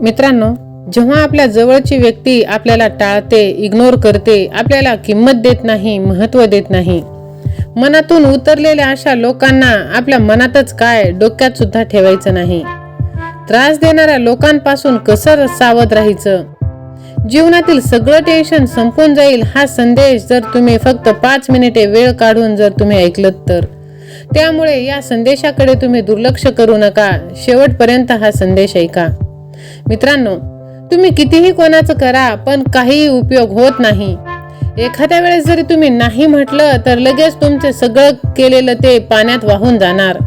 मित्रांनो जेव्हा आपल्या जवळची व्यक्ती आपल्याला टाळते इग्नोर करते आपल्याला किंमत देत नाही महत्त्व देत नाही. मनातून उतरलेल्या अशा लोकांना आपल्या मनातच काय डोक्यात सुद्धा ठेवायचं नाही. त्रास देणाऱ्या लोकांपासून कसं सावध राहायचं? जीवनातील सगळं टेन्शन संपून जाईल हा संदेश जर तुम्ही फक्त पाच मिनिटे वेळ काढून जर तुम्ही ऐकलत तर. त्यामुळे या संदेशाकडे तुम्ही दुर्लक्ष करू नका. शेवटपर्यंत हा संदेश ऐका. मित्रांनो तुम्ही कितीही कोणाचं करा पण काहीही उपयोग होत नाही. एखाद्या वेळेस जरी तुम्ही नाही म्हटलं तर लगेच तुमचे सगळं केलेलं ते पाण्यात वाहून जाणार.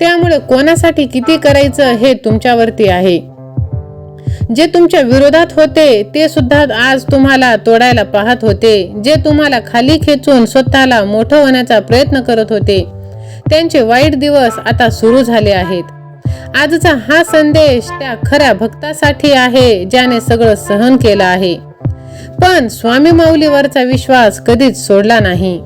त्यामुळे कोणासाठी किती करायचं हे तुमच्यावरती आहे. जे तुमच्या विरोधात होते ते सुद्धा आज तुम्हाला तोडायला पाहत होते. जे तुम्हाला खाली खेचून स्वतःला मोठं होण्याचा प्रयत्न करत होते. त्यांचे वाईट दिवस आता सुरू झाले आहेत. आजचा हा संदेश त्या खऱ्या भक्तासाठी आहे ज्याने सगळं सहन केलं आहे. पण स्वामी माऊलीवरचा विश्वास कधीच सोडला नाही.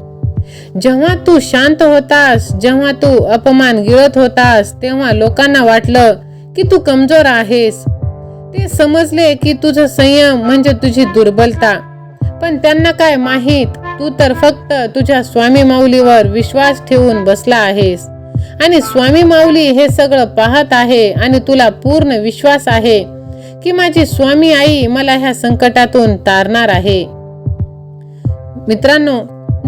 जेव्हा तू शांत होतास जेव्हा तू अपमान गिळत होतास तेव्हा लोकांना वाटलं की तू कमजोर आहेस. ते समजले की तुझं संयम म्हणजे तुझी दुर्बलता. पण त्यांना काय माहीत? तू तर फक्त तुझ्या स्वामी माऊलीवर विश्वास ठेवून बसला आहेस. आणि स्वामी माऊली हे सगळं पाहत आहे आणि तुला पूर्ण विश्वास आहे की माझी स्वामी आई मला ह्या संकटातून तारणार आहे. मित्रांनो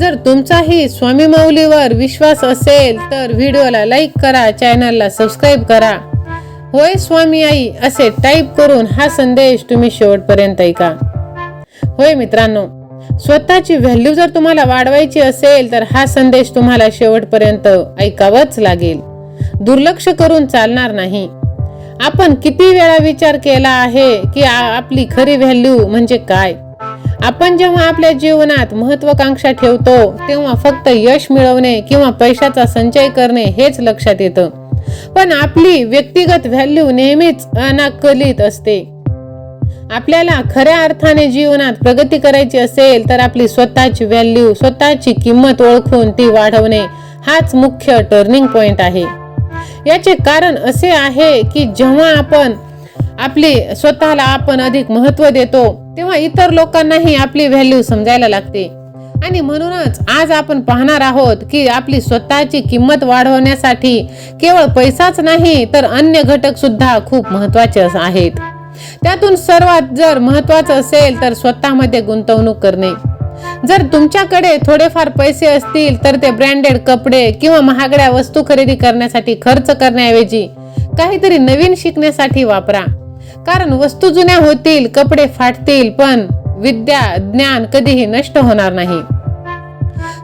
जर तुमचाही स्वामी माऊलीवर विश्वास असेल तर व्हिडिओला लाईक करा चॅनलला सबस्क्राईब करा. होय स्वामी आई असे टाईप करून हा संदेश तुम्ही शेवटपर्यंत ऐका. होय मित्रांनो स्वतःची व्हॅल्यू जर तुम्हाला वाढवायची असेल तर हा संदेश तुम्हाला शेवटपर्यंत ऐकावाच लागेल. दुर्लक्ष करून चालणार नाही. आपण किती वेळा विचार केला आहे की आपली खरी व्हॅल्यू म्हणजे काय? आपण जेव्हा आपल्या जीवनात महत्वाकांक्षा ठेवतो तेव्हा फक्त यश मिळवणे किंवा पैशाचा संचय करणे हेच लक्षात येतं. पण आपली व्यक्तिगत व्हॅल्यू नेहमीच अनाकलित असते. आपल्याला खऱ्या अर्थाने जीवनात प्रगती करायची असेल तर आपली स्वतःची व्हॅल्यू स्वतःची किंमत ओळखून ती वाढवणे हाच मुख्य टर्निंग पॉइंट आहे. याचे कारण असे आहे की जेव्हा आपण आपली स्वतःला आपण अधिक महत्त्व देतो तेव्हा इतर लोकांनाही आपली व्हॅल्यू समजायला लागते. आणि म्हणूनच आज आपण पाहणार आहोत की आपली स्वतःची किंमत वाढवण्यासाठी केवळ पैसाच नाही तर अन्य घटक सुद्धा खूप महत्त्वाचे आहेत. त्यातून सर्वात जर महत्वाचं असेल तर स्वतःमध्ये गुंतवणूक करणे. जर तुमच्याकडे थोडेफार पैसे असतील तर ते ब्रँडेड कपडे किंवा महागड्या वस्तू खरेदी करण्यासाठी खर्च करण्याऐवजी काहीतरी नवीन शिकण्यासाठी वापरा. कारण वस्तू जुन्या होतील कपडे फाटतील पण विद्या ज्ञान कधीही नष्ट होणार नाही.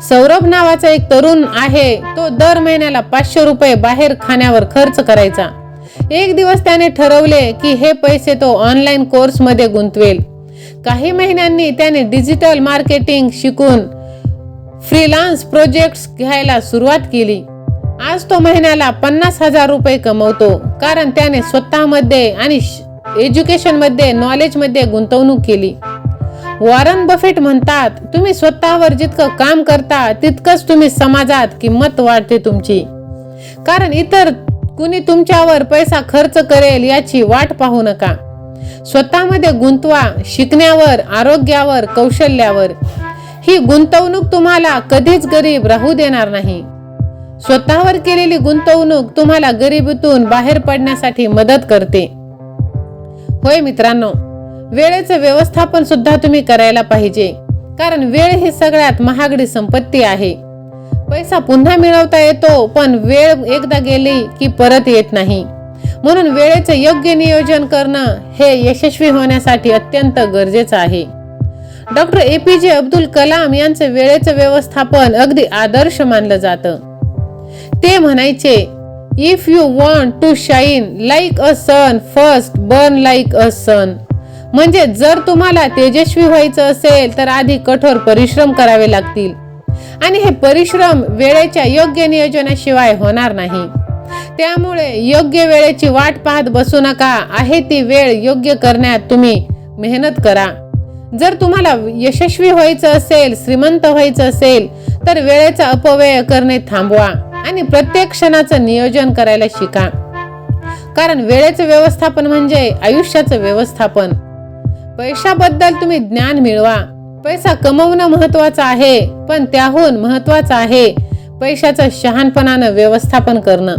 सौरभ नावाचा एक तरुण आहे तो दर महिन्याला पाचशे रुपये बाहेर खाण्यावर खर्च करायचा. एक दिवस त्याने ठरवले की हे पैसे तो ऑनलाईन कोर्समध्ये गुंतवेल. काही महिन्यांनी त्याने डिजिटल मार्केटिंग शिकून फ्रीलान्स प्रोजेक्ट्स घ्यायला सुरुवात केली. आज तो महिन्याला पन्नास हजार रुपये कमवतो कारण त्याने स्वतःमध्ये आणि एज्युकेशनमध्ये नॉलेजमध्ये गुंतवणूक केली. वॉरन बफेट म्हणतात तुम्ही स्वतःवर जितकं काम करता तितकंच तुम्ही समाजात किंमत वाढते तुमची. कारण इतर कुणी तुमच्यावर पैसा खर्च करेल याची वाट पाहू नका. स्वतःमध्ये गुंतवा शिकण्यावर आरोग्यावर कौशल्यावर. ही गुंतवणूक तुम्हाला कधीच गरीब राहू देणार नाही. स्वतःवर केलेली गुंतवणूक तुम्हाला गरिबीतून बाहेर पडण्यासाठी मदत करते. होय मित्रांनो वेळेचं व्यवस्थापन सुद्धा तुम्ही करायला पाहिजे. कारण वेळ ही सगळ्यात महागडी संपत्ती आहे. पैसा पुन्हा मिळवता येतो पण वेळ एकदा गेली की परत येत नाही. म्हणून वेळेचं योग्य नियोजन करणं हे यशस्वी होण्यासाठी अत्यंत गरजेचं आहे. डॉक्टर ए पी जे अब्दुल कलाम यांचं वेळेचं व्यवस्थापन अगदी आदर्श मानलं जातं. ते म्हणायचे if you want to shine like a sun first burn like a sun म्हणजे जर तुम्हाला तेजस्वी व्हायचं असेल तर आधी कठोर परिश्रम करावे लागतील. आणि हे परिश्रम वेळेच्या योग्य नियोजनाशिवाय होणार नाही. त्यामुळे योग्य वेळेची वाट पाहत बसू नका. आहे ती वेळ योग्य करण्यात तुम्ही मेहनत करा. जर तुम्हाला यशस्वी व्हायचं असेल श्रीमंत व्हायचं असेल तर वेळेचा अपव्यय करणे थांबवा आणि प्रत्येक क्षणाचं नियोजन करायला शिका. कारण वेळेचं व्यवस्थापन म्हणजे आयुष्याचं व्यवस्थापन. पैशाबद्दल तुम्ही ज्ञान मिळवा. पैसा कमवणं महत्वाचं आहे पण त्याहून महत्वाचं आहे पैशाचं शहाणपणानं व्यवस्थापन करणं.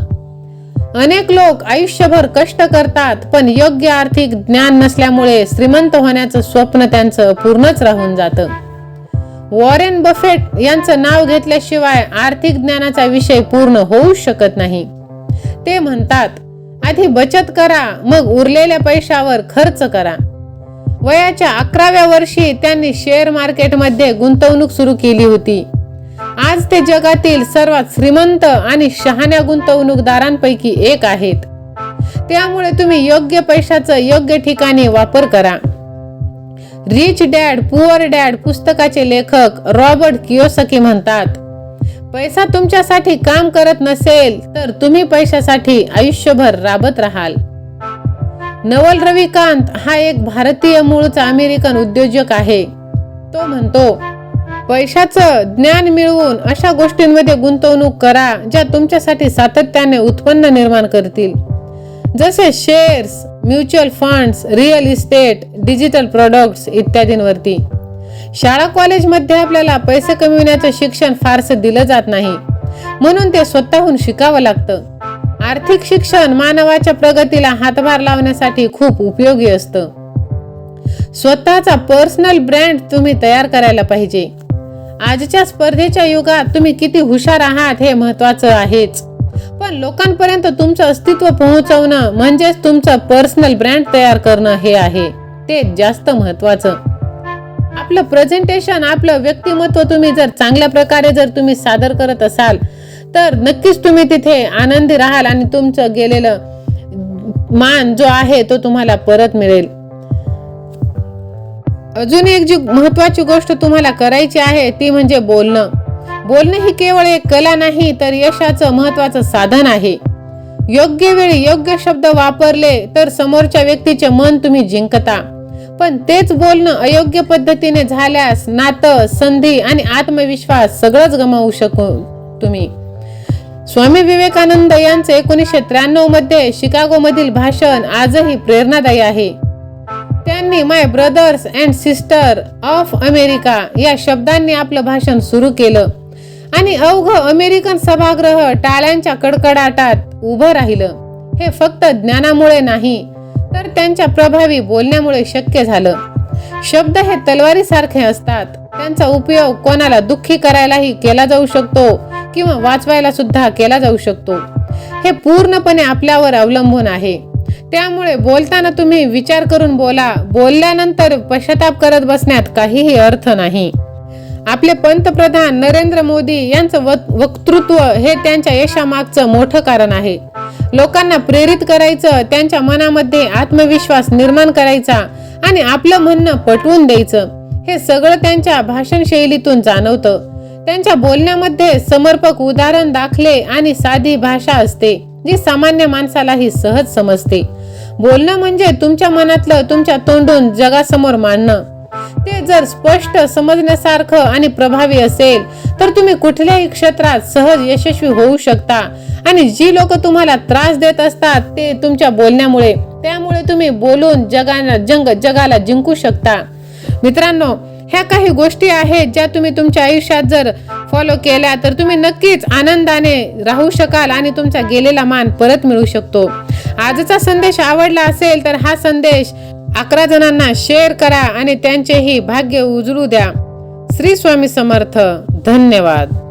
अनेक लोक आयुष्यभर कष्ट करतात पण योग्य आर्थिक ज्ञान नसल्यामुळे श्रीमंत होण्याचं स्वप्न त्यांचं पूर्णच राहून जातं. वॉरेन बफेट यांचं नाव घेतल्याशिवाय आर्थिक ज्ञानाचा विषय पूर्ण होऊ शकत नाही. ते म्हणतात आधी बचत करा मग उरलेल्या पैशावर खर्च करा. वयाच्या अकराव्या वर्षी त्यांनी शेअर मार्केटमध्ये गुंतवणूक सुरू केली होती. आज ते जगातील सर्वात श्रीमंत आणि शहाण्या गुंतवणूकदारांपैकी एक आहेत. त्यामुळे तुम्ही योग्य पैशाचं योग्य ठिकाणी वापर करा. रिच डॅड पुअर डॅड पुस्तकाचे लेखक रॉबर्ट कियोसकी म्हणतात पैसा तुमच्यासाठी काम करत नसेल तर तुम्ही पैशासाठी आयुष्यभर राबत राहाल. नवल रविकांत हा एक भारतीय मूळचा अमेरिकन उद्योजक आहे. तो म्हणतो पैशाचं ज्ञान मिळवून अशा गोष्टींमध्ये गुंतवणूक करा ज्या तुमच्यासाठी सातत्याने उत्पन्न निर्माण करतील. जसे shares mutual funds real estate digital products इत्यादींवरती. शाळा कॉलेजमध्ये आपल्याला पैसे कमविण्याचं शिक्षण फारसं दिलं जात नाही. म्हणून ते स्वतःहून शिकावं लागतं. आर्थिक शिक्षण मानवाच्या प्रगतीला हातभार लावण्यासाठी खूप उपयोगी असतं. स्वतःचा पर्सनल ब्रँड तुम्ही तयार करायला पाहिजे. आजच्या स्पर्धेच्या युगात तुम्ही किती हुशार आहात हे महत्वाचं आहेच. पण लोकांपर्यंत तुमचं अस्तित्व पोहोचवणं म्हणजेच तुमचं पर्सनल ब्रँड तयार करणं हे आहे. ते जास्त महत्वाचं आपलं प्रेझेंटेशन आपलं व्यक्तिमत्व तुम्ही जर चांगल्या प्रकारे जर तुम्ही सादर करत असाल तर नक्कीच तुम्ही तिथे आनंदी राहाल आणि तुमचं गेलेलं मान जो आहे तो तुम्हाला परत मिळेल. अजून एक जी महत्वाची गोष्ट तुम्हाला करायची आहे ती म्हणजे बोलणं. बोलणं ही केवळ एक कला नाही तर यशाचं महत्वाचं साधन आहे. योग्य वेळी योग्य शब्द वापरले तर समोरच्या व्यक्तीचे मन तुम्ही जिंकता. पण तेच बोलणं अयोग्य पद्धतीने झाल्यास नातं संधी आणि आत्मविश्वास सगळंच गमावू शकू तुम्ही. स्वामी विवेकानंद यांचे एकोणीसशे त्र्याण्णवमध्ये शिकागो मधील भाषण आजही प्रेरणादायी आहे. त्यांनी my brothers and sister of America या शब्दांनी आपलं भाषण सुरू केलं आणि अवघ अमेरिकन सभागृह टाळ्यांच्या कडकडाटात उभं राहिलं. हे फक्त ज्ञानामुळे नाही तर त्यांच्या प्रभावी बोलण्यामुळे शक्य झालं. शब्द हे तलवारीसारखे असतात. त्यांचा उपयोग कोणाला दुःखी करायलाही केला जाऊ शकतो किंवा वाचवायला सुद्धा केला जाऊ शकतो. हे पूर्णपणे आपल्यावर अवलंबून आहे. त्यामुळे बोलताना तुम्ही विचार करून बोला बोलल्यानंतर पश्चाताप करत बसण्यात काहीही अर्थ नाही. आपले पंतप्रधान नरेंद्र मोदी यांचं वक्तृत्व हे त्यांच्या यशामागचं मोठं कारण आहे. लोकांना प्रेरित करायचं त्यांच्या मनामध्ये आत्मविश्वास निर्माण करायचा आणि आपलं म्हणणं पटवून द्यायचं हे सगळं त्यांच्या भाषण शैलीतून जाणवतं. त्यांच्या बोलण्यामध्ये समर्पक उदाहरण दाखले आणि साधी भाषा असते जी सामान्य माणसालाही सहज समजते. बोलणं म्हणजे तुमच्या मनातलं तुमच्या तोंडून जगासमोर मांडणं. ते जर स्पष्ट समजण्यासारखं आणि प्रभावी असेल तर तुम्ही कुठल्याही क्षेत्रात सहज यशस्वी होऊ शकता. आणि जी लोक तुम्हाला त्रास देत असतात ते तुमच्या बोलण्यामुळे. त्यामुळे तुम्ही बोलून जगाला जंग जगाला जिंकू शकता. मित्रांनो ह्या काही गोष्टी आहेत ज्या तुम्ही तुमच्या आयुष्यात जर फॉलो केल्या तर तुम्ही नक्कीच आनंदाने राहू शकाल आणि तुमचा गेलेला मान परत मिळू शकतो. आजचा संदेश आवडला असेल तर हा संदेश अकरा जणांना शेअर करा आणि त्यांचेही भाग्य उजळू द्या. श्री स्वामी समर्थ. धन्यवाद.